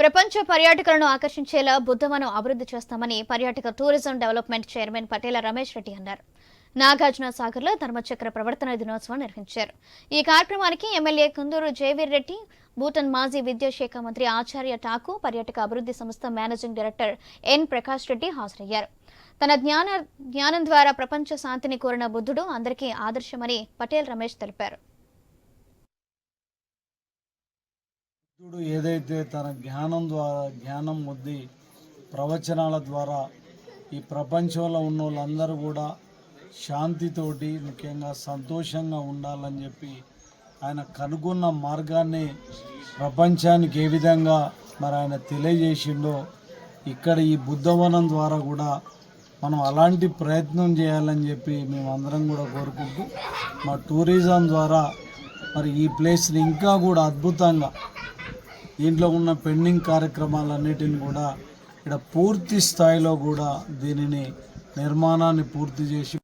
ప్రపంచ పర్యాటకులను ఆకర్షించేలా బుద్ధవనం అభివృద్ధి చేస్తామని పర్యాటక tourism development chairman Patel Ramesh Reddy అన్నారు. నాగార్జున సాగర్లో ధర్మచక్ర ప్రవర్తన దినోత్సవం నిర్వహించారు. ఈ కార్యక్రమానికి ఎమ్మెల్యే కుందూరు జయవీర్ రెడ్డి భూటన్ మాజీ విద్యాశాఖ మంత్రి ఆచార్య ఠాకూర్ పర్యాటక అభివృద్ధి సంస్థ managing director N Prakash Reddy హాజరయ్యారు. తన జ్ఞాన జ్ఞానం ద్వారా ప్రపంచ శాంతిని కోరిన బుద్ధుడు అందరికీ ఆదర్శమని పటేల్ రమేష్ తెలిపారు. బుద్ధుడు ఏదైతే తన జ్ఞానం ద్వారా జ్ఞానం వద్ది ప్రవచనాల ద్వారా ఈ ప్రపంచంలో ఉన్న వాళ్ళందరూ కూడా శాంతితోటి ముఖ్యంగా సంతోషంగా ఉండాలని చెప్పి ఆయన కనుగొన్న మార్గాన్ని ప్రపంచానికి ఏ విధంగా మరి ఆయన తెలియజేసిండో ఇక్కడ ఈ బుద్ధవనం ద్వారా కూడా మనం అలాంటి ప్రయత్నం చేయాలని చెప్పి మేమందరం కూడా కోరుకుంటూ మా టూరిజం ద్వారా మరి ఈ ప్లేస్ని ఇంకా కూడా అద్భుతంగా దీంట్లో ఉన్న పెండింగ్ కార్యక్రమాలన్నిటిని కూడా ఇక్కడ పూర్తి స్థాయిలో కూడా దీనిని నిర్మాణాన్ని పూర్తి చేసి